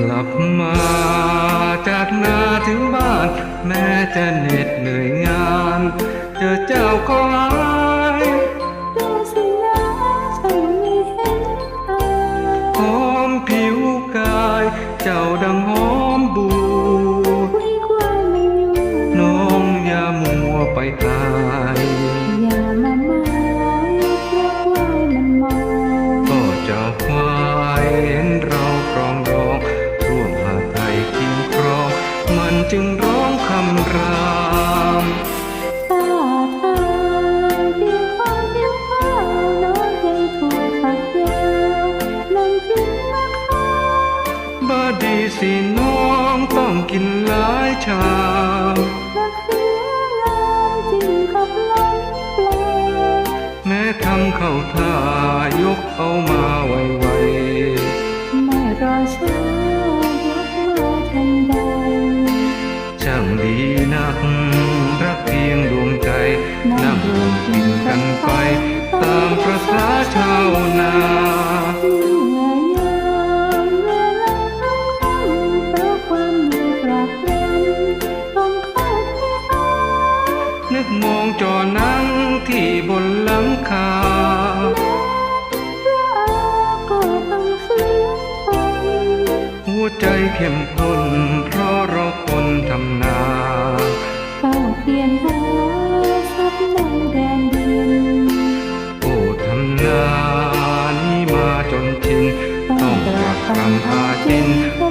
กลับมาจากนาถึงบ้าน แม่จะเหน็ดเหนื่อยงาน เจอเจ้าก็อายหอมผิวกาย เจ้า สิน้องต้องกินหลายชามรักเสียลามจริงกับล้นเปลแม้ทำเข้าท่ายกเอามาไวๆไม่รอช้ายกมาทันใดช่างดีนักรักเพียงดวงใจนั่งกินกันไป ตามประสาชาว มองจอหนังที่บนหลังคาพระอาก็ต้องฟื้นหัวใจเข้มข้นเพราะเราคนทำนาเฝ้าเปลี่ยนหาสับนองแดนดินโอ้ทำนานี่มาจนชินต้องกลับกำหาจิน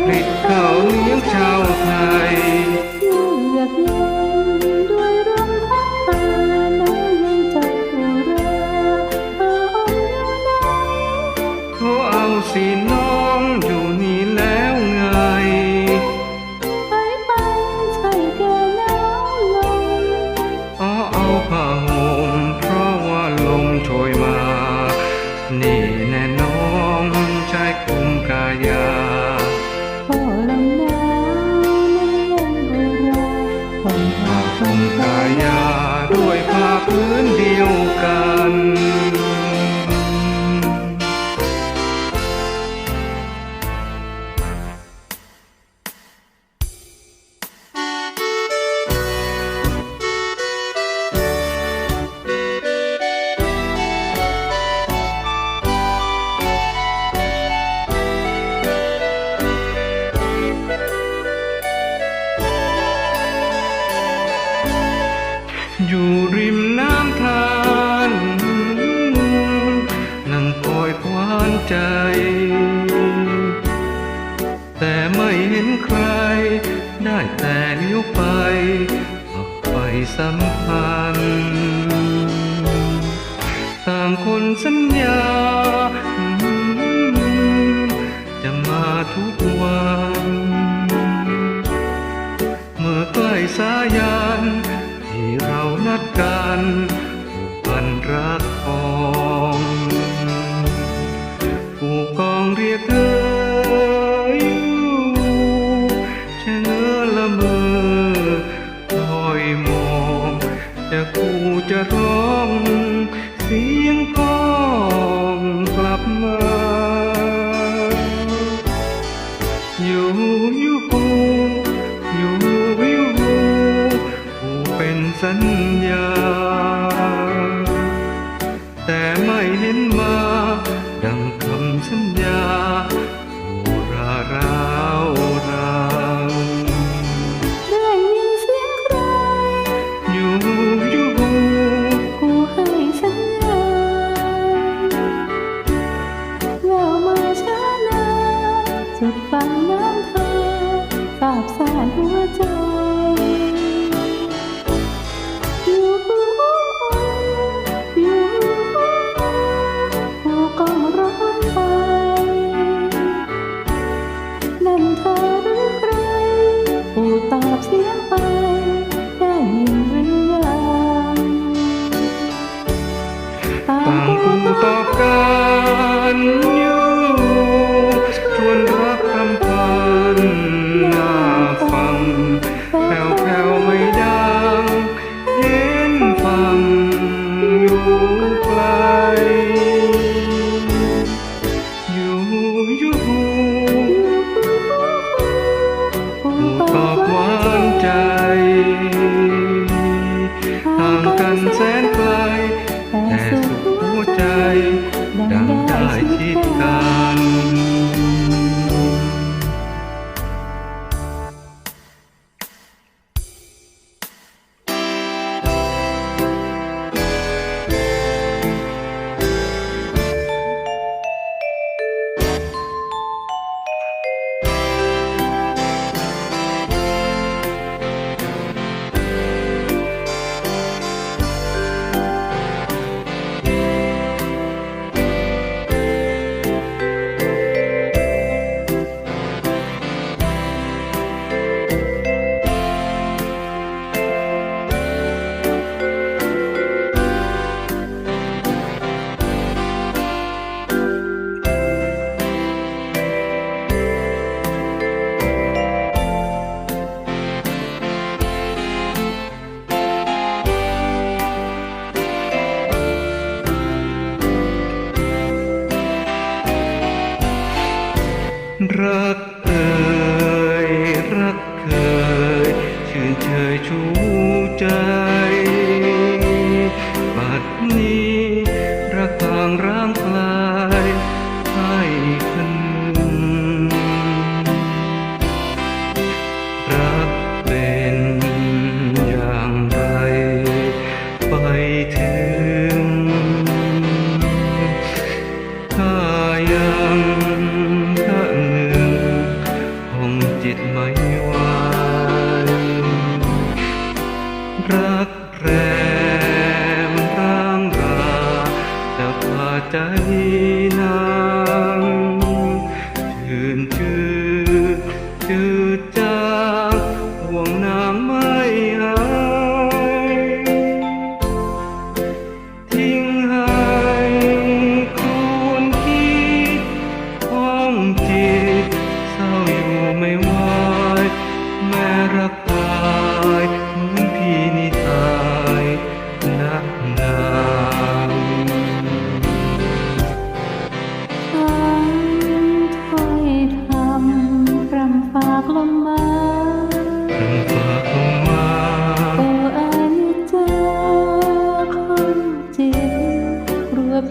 พลิกเขาเลี้ยงชาวไทยเลือกเลือ พื้นเดียวกัน คนสัญญา จะมาทุกวัน เมื่อใกล้สายันที่เรานัดกัน ใจห่างกันแสน เธอชูใจ บัดนี้ รักแรมร่างราจะพาใจ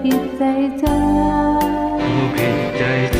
ผิดใจเธอผิดใจ